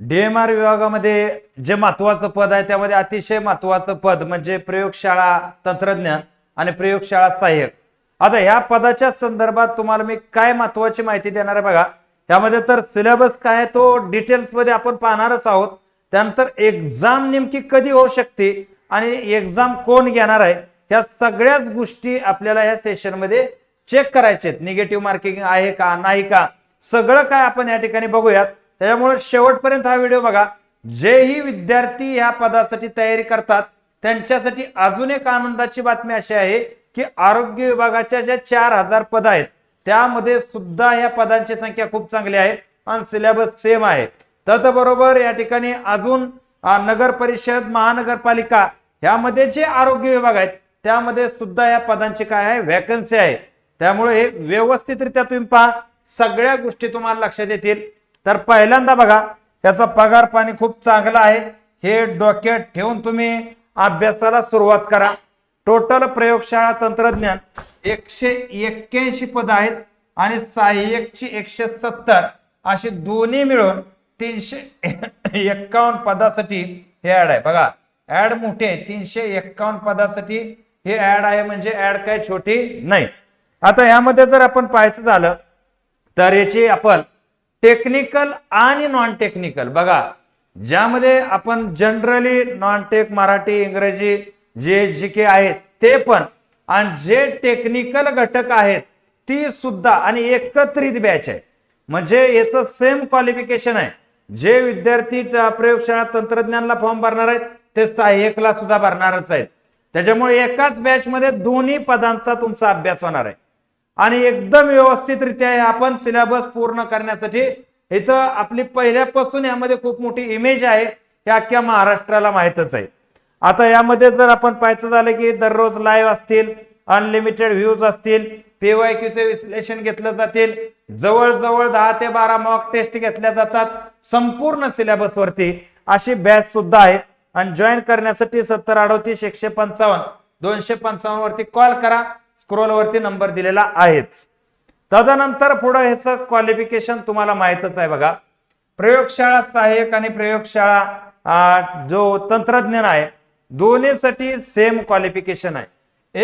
DMR विभागामध्ये जे महत्वाचं पद आहे त्यामध्ये अतिशय महत्वाचं पद म्हणजे प्रयोगशाळा तंत्रज्ञान आणि प्रयोगशाळा सहाय्यक. आता ह्या पदाच्या संदर्भात तुम्हाला मी काय महत्वाची माहिती देणार आहे बघा. त्यामध्ये तर सिलेबस काय आहे तो डिटेल्समध्ये आपण पाहणारच आहोत. त्यानंतर एक्झाम नेमकी कधी होऊ शकते आणि एक्झाम कोण घेणार आहे त्या सगळ्याच गोष्टी आपल्याला या सेशनमध्ये चेक करायचे आहेत. निगेटिव्ह मार्किंग आहे का नाही का? सगळं काय आपण या ठिकाणी बघूयात. त्याच्यामुळे शेवटपर्यंत हा व्हिडिओ बघा. जेही विद्यार्थी या पदासाठी तयारी करतात त्यांच्यासाठी अजून एक आनंदाची बातमी अशी आहे की आरोग्य विभागाच्या ज्या चार हजार पद आहेत त्यामध्ये सुद्धा या पदांची संख्या खूप चांगली आहे आणि सिलेबस सेम आहे. त्याचबरोबर या ठिकाणी अजून नगर परिषद महानगरपालिका ह्यामध्ये जे आरोग्य विभाग आहेत त्यामध्ये सुद्धा या पदांची काय आहे व्हॅकन्सी आहे. त्यामुळे हे व्यवस्थितरित्या तुम्ही पहा सगळ्या गोष्टी तुम्हाला लक्षात येतील. तर पहिल्यांदा बघा याचा पगार पाणी खूप चांगला आहे. हे डोक्यात ठेवून तुम्ही अभ्यासाला सुरुवात करा. टोटल प्रयोगशाळा तंत्रज्ञान एकशे एक्क्याऐंशी पद आहेत आणि सहाय्यकची एकशे सत्तर. अशी दोन्ही मिळून तीनशे एक्कावन्न पदासाठी हे ऍड आहे. बघा ऍड मोठे आहे. तीनशे एक्कावन्न पदासाठी हे ऍड आहे म्हणजे ऍड काय छोटी नाही. आता यामध्ये जर आपण पाहायचं झालं तर याची आपण टेक्निकल आणि नॉन टेक्निकल बघा ज्यामध्ये आपण जनरली नॉन टेक मराठी इंग्रजी जे जी के आहेत ते पण आणि जे टेक्निकल घटक आहेत ती सुद्धा आणि एकत्रित बॅच आहे. म्हणजे याचं सेम क्वालिफिकेशन आहे. जे विद्यार्थी प्रयोगशाळा तंत्रज्ञानला फॉर्म भरणार आहेत ते सहाय्यकला सुद्धा भरणारच आहेत. त्याच्यामुळे एकाच बॅच मध्ये दोन्ही पदांचा तुमचा अभ्यास होणार आहे. आणि एकदम व्यवस्थितरित्या आपण सिलेबस पूर्ण करण्यासाठी इथं आपली पहिल्यापासून यामध्ये खूप मोठी इमेज आहे हे अख्ख्या महाराष्ट्राला माहीतच आहे. आता यामध्ये जर आपण पाहायचं झालं की दररोज लाईव्ह असतील अनलिमिटेड व्ह्यूज असतील पीवाय क्यूचे विश्लेषण घेतलं जातील जवळजवळ दहा ते बारा मॉक टेस्ट घेतल्या जातात संपूर्ण सिलेबस वरती अशी बॅच सुद्धा आहे. आणि जॉईन करण्यासाठी सत्तर अडोतीस एकशे पंचावन्न दोनशे पंचावन्न वरती कॉल करा. स्क्रोलवरती नंबर दिलेला आहेच. तदनंतर पुढं ह्याचं क्वालिफिकेशन तुम्हाला माहितच आहे बघा. प्रयोगशाळा सहाय्यक आणि प्रयोगशाळा जो तंत्रज्ञान आहे दोन्हीसाठी सेम क्वालिफिकेशन आहे.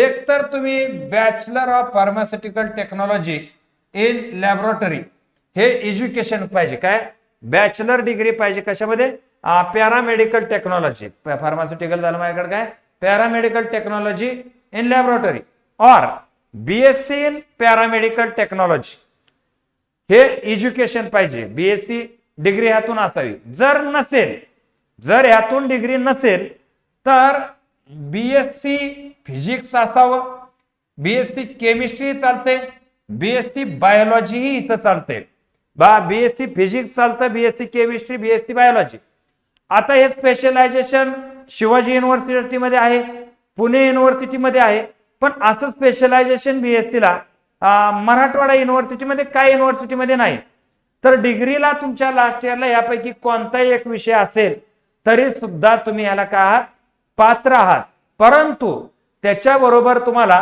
एक तर तुम्ही bachelor of pharmaceutical technology in laboratory हे एज्युकेशन पाहिजे. काय? बॅचलर डिग्री पाहिजे कशामध्ये? पॅरामेडिकल टेक्नॉलॉजी फार्मास्युटिकल झालं माझ्याकडे काय? Paramedical technology in laboratory or BSc in paramedical technology हे एज्युकेशन पाहिजे. बीएससी डिग्री ह्यातून असावी. जर नसेल जर ह्यातून डिग्री नसेल तर बीएससी फिजिक्स असावं. बीएससी केमिस्ट्री चालते. बीएससी बायोलॉजी इथं चालते. बा बीएससी फिजिक्स चालतं बीएससी केमिस्ट्री बीएससी बायोलॉजी आता हे स्पेशलायझेशन शिवाजी युनिव्हर्सिटीमध्ये आहे पुणे युनिव्हर्सिटीमध्ये आहे. पण असं स्पेशलायझेशन बीएससीला मराठवाडा युनिव्हर्सिटीमध्ये काय युनिव्हर्सिटीमध्ये नाही. तर डिग्रीला तुमच्या लास्ट इयरला यापैकी कोणताही एक विषय असेल तरी सुद्धा तुम्ही याला काय आहात? पात्र आहात. परंतु त्याच्याबरोबर तुम्हाला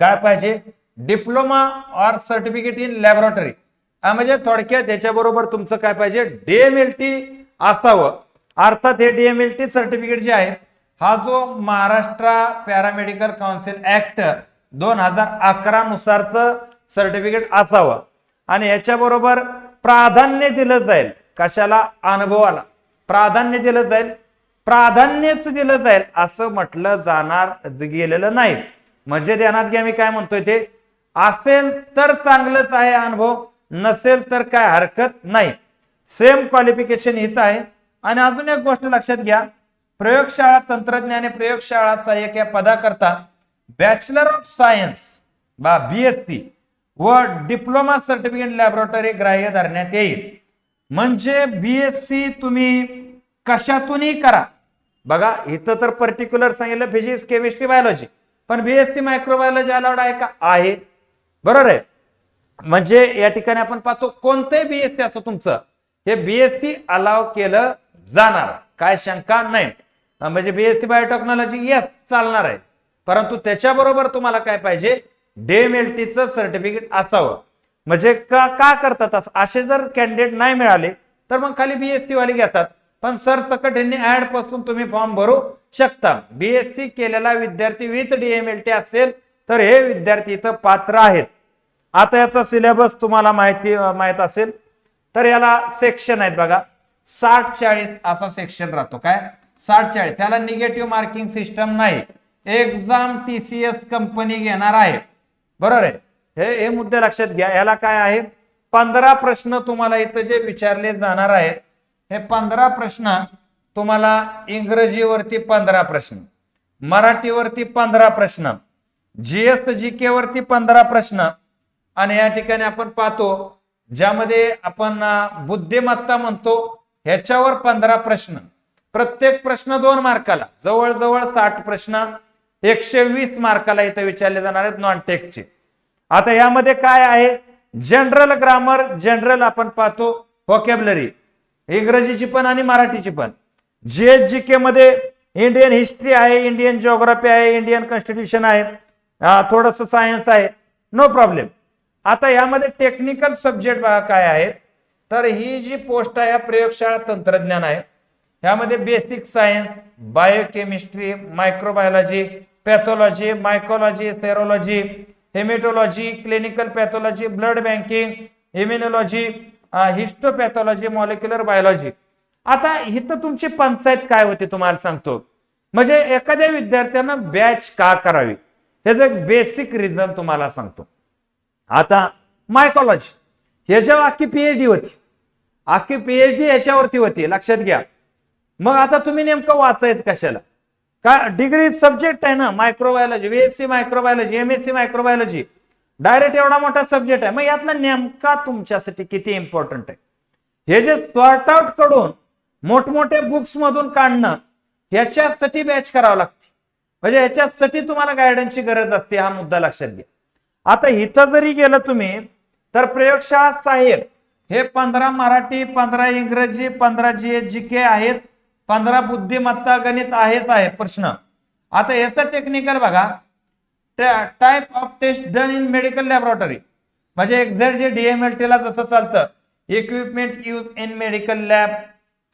काय पाहिजे? Diploma or certificate in laboratory म्हणजे थोडक्यात त्याच्याबरोबर तुमचं काय पाहिजे? डीएमएलटी असावं. अर्थात हे डीएमएलटी सर्टिफिकेट जे आहे हा जो महाराष्ट्र पॅरामेडिकल काउन्सिल ऍक्ट दोन हजार अकरा नुसारचं सर्टिफिकेट असावं. आणि याच्याबरोबर प्राधान्य दिलं जाईल. कशाला? अनुभवाला. प्राधान्य दिलं जाईल. प्राधान्यच दिलं जाईल असं म्हटलं जाणार गेलेलं नाही. म्हणजे ध्यानात घ्या मी काय म्हणतोय ते. असेल तर चांगलंच आहे अनुभव नसेल तर काय हरकत नाही. सेम क्वालिफिकेशन इथं आहे. आणि अजून एक गोष्ट लक्षात घ्या. प्रयोगशाळा तंत्रज्ञान प्रयोगशाळा सहाय्यक या पदाकरता बॅचलर ऑफ सायन्स बा बीएससी व डिप्लोमा सर्टिफिकेट लॅबोरेटरी ग्राह्य धरण्यात येईल. म्हणजे बीएससी तुम्ही कशातूनही करा. बघा इथं तर पर्टिक्युलर सांगितलं फिजिक्स केमिस्ट्री बायोलॉजी पण बीएससी मायक्रोबायोलॉजी अलाउड आहे का? आहे. बरोबर आहे. म्हणजे या ठिकाणी आपण पाहतो कोणतंही बीएससी असो तुमचं हे बीएससी अलाव केलं जाणार. काय शंका नाही. म्हणजे बीएससी बायोटेक्नॉलॉजी येस चालणार आहे. परंतु त्याच्याबरोबर तुम्हाला काय पाहिजे? डीएमएलटीचं सर्टिफिकेट असावं. म्हणजे का का करतात? असे जर कॅन्डिडेट नाही मिळाले तर मग खाली बीएससी वाले घेतात. पण सरसकट यांनी ऍडपासून तुम्ही फॉर्म भरू शकता. बीएससी केलेला विद्यार्थी विथ डीएमएलटी असेल तर हे विद्यार्थी इथं पात्र आहेत. आता याचा सिलेबस तुम्हाला माहिती माहीत असेल. तर याला सेक्शन आहेत बघा. साठ चाळीस असा सेक्शन राहतो. काय? साठ चाळीस त्याला निगेटिव्ह मार्किंग सिस्टम नाही. Exam T C S company घेणार आहे. बरोबर आहे? हे हे मुद्दे लक्षात घ्या. याला काय आहे? पंधरा प्रश्न तुम्हाला इथं जे विचारले जाणार आहेत हे पंधरा प्रश्न तुम्हाला इंग्रजीवरती पंधरा प्रश्न मराठीवरती पंधरा प्रश्न जीएस जी के वरती पंधरा प्रश्न आणि या ठिकाणी आपण पाहतो ज्यामध्ये आपण बुद्धिमत्ता म्हणतो ह्याच्यावर पंधरा प्रश्न. प्रत्येक प्रश्न दोन मार्काला. जवळजवळ साठ प्रश्न एकशे वीस मार्काला इथं विचारले जाणार आहेत नॉन टेकचे आता यामध्ये काय आहे? जनरल ग्रामर जनरल आपण पाहतो व्हॉकॅबलरी इंग्रजीची पण आणि मराठीची पण. जीएस जी के मध्ये इंडियन हिस्ट्री आहे इंडियन जिओग्राफी आहे इंडियन कॉन्स्टिट्यूशन आहे. थोडस सायन्स आहे. नो प्रॉब्लेम आता यामध्ये टेक्निकल सब्जेक्ट काय आहेत. तर ही जी पोस्ट आहे प्रयोगशाळा तंत्रज्ञान आहे. ह्यामध्ये basic science biochemistry microbiology pathology mycology serology haematology clinical pathology blood banking immunology histopathology molecular biology आता इथं तुमची पंचायत काय होती तुम्हाला सांगतो. म्हणजे एखाद्या विद्यार्थ्यांना बॅच का करावी? ह्याचं एक बेसिक रिझन तुम्हाला सांगतो. आता मायकॉलॉजी ह्याच्यावर अख्खी पीएचडी होती. अख्खी पीएचडी याच्यावरती होती. लक्षात घ्या. मग आता तुम्ही नेमकं वाचायचं कशाला? का डिग्री सब्जेक्ट आहे ना microbiology BSc microbiology MSc microbiology direct एवढा मोठा सब्जेक्ट आहे. मग यातला नेमका तुमच्यासाठी किती इम्पॉर्टंट आहे? हे जे सॉर्ट आउटकडून मोठमोठे बुक्स मधून काढणं ह्याच्यासाठी बॅच करावं लागते. म्हणजे ह्याच्यासाठी तुम्हाला गायडन्सची गरज असते हा मुद्दा लक्षात घ्या. आता इथं जरी गेलं तुम्ही तर प्रयोगशाळा साहेब हे पंधरा मराठी पंधरा इंग्रजी पंधरा जी एच जी के आहेत. पंधरा बुद्धिमत्ता गणित आहेच आहे प्रश्न. आता याचं टेक्निकल बघा. Type of test done in medical laboratory म्हणजे एक्झॅक्ट जे डीएमएलटीला जसं चालतं equipment use in medical lab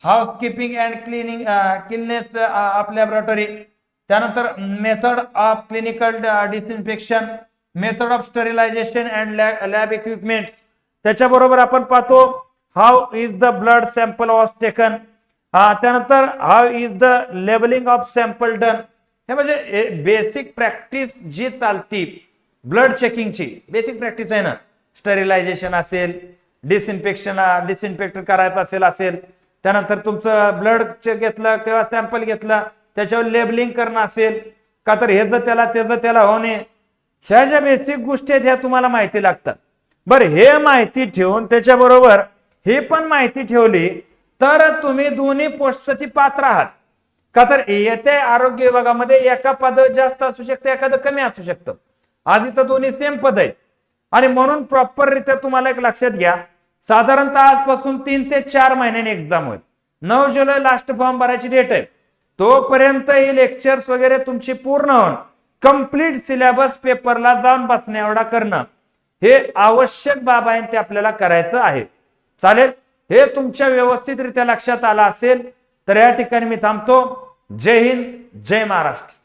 housekeeping and cleaning cleanness of laboratory त्यानंतर method of clinical disinfection method of sterilisation and lab equipment त्याच्याबरोबर आपण पाहतो how is the blood sample was taken त्यानंतर how is the labelling of sample done हे म्हणजे basic practice जी चालती blood चेकिंगची basic practice आहे ना. स्टरिलायझेशन असेल डिसइन्फेक्शन डिसइन्फेक्ट करायचं असेल असेल. त्यानंतर तुमचं ब्लड घेतलं किंवा सॅम्पल घेतलं त्याच्यावर लेबलिंग करणं असेल का तर हे जर त्याला त्याचं त्याला होणे ह्या ज्या बेसिक गोष्टी आहेत ह्या तुम्हाला माहिती लागतात. बरं हे माहिती ठेवून त्याच्याबरोबर ही पण माहिती ठेवली तर तुम्ही दोन्ही पोस्टसाठी पात्र आहात. का तर येत्या आरोग्य विभागामध्ये एका पद जास्त असू शकतं एखादं कमी असू शकतं. आज इथं दोन्ही सेम पद आहेत. आणि म्हणून प्रॉपर रित्या तुम्हाला एक लक्षात घ्या. साधारणतः आजपासून तीन ते चार महिन्याने एक्झाम होईल. नऊ जुलै लास्ट फॉर्म भरायची डेट आहे. तोपर्यंत ही लेक्चर्स वगैरे तुमची पूर्ण होऊन कंप्लीट सिलेबस पेपरला जाऊन बसण्या एवढा करणं हे आवश्यक बाब आहे ते आपल्याला करायचं आहे. चालेल? हे तुमच्या व्यवस्थितरित्या लक्षात आलं असेल तर या ठिकाणी मी थांबतो. जय हिंद जय महाराष्ट्र.